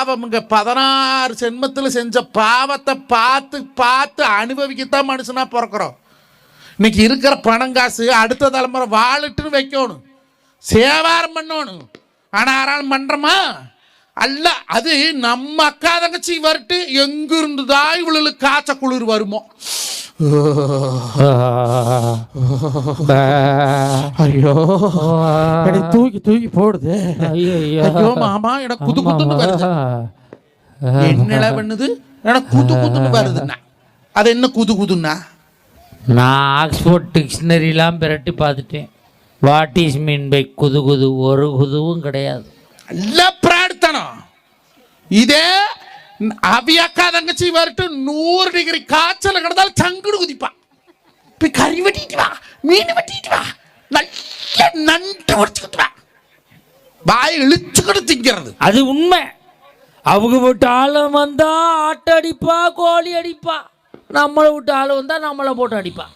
பாவம்ங்க பதினாறு ஜென்மத்தில் செஞ்ச பாவத்தை பார்த்து பார்த்து அனுபவிக்கத்தான் மனுஷனாக பிறக்கிறோம். இன்னைக்கு இருக்கிற பணம் காசு அடுத்த தலைமுறை வாழட்டுன்னு வைக்கணும். சேவாரம் பண்ணணும். ஆனால் யாராலும் பண்ணுறோமா அல்ல அது நம்ம அக்கா தங்கச்சி வரட்டு எங்கிருந்து தான் இவளுக்கு காய்ச்ச குளிர் வருமோ? ஐயோ. தூக்கி தூக்கி போடுது. ஐயோ மாமா எனக்கு குது குதுன்னு வருது. என்னடா பண்ணுது? எனக்கு குது குதுன்னு வருதுண்ணா. அது என்ன குது குதுன்னா நான் ஆக்ஸ்போர்ட் டிக்ஷனரிலாம் பிரட்டி பார்த்துட்டேன். வாட் இஸ் மீன் பை குது குது? ஒரு குதுவும் கிடையாது. நல்ல பிரார்த்தனம் இதே அவி அக்கா தங்கச்சி வரட்டு நூறு டிகிரி காய்ச்சல் கிடந்தால் சங்குடு குதிப்பான் போய் கறி வெட்டிட்டு வா மீன் வெட்டிட்டு வா. நல்ல நண்டு உடச்சுக்கிட்டு வா வாய் இழுச்சுக்கிட்டு திங்கிறது. அது உண்மை. அவங்க விட்டு ஆளும் வந்தா ஆட்டை அடிப்பா கோழி அடிப்பா. நம்மளை விட்டு ஆள் வந்தா நம்மளை போட்டு அடிப்பா.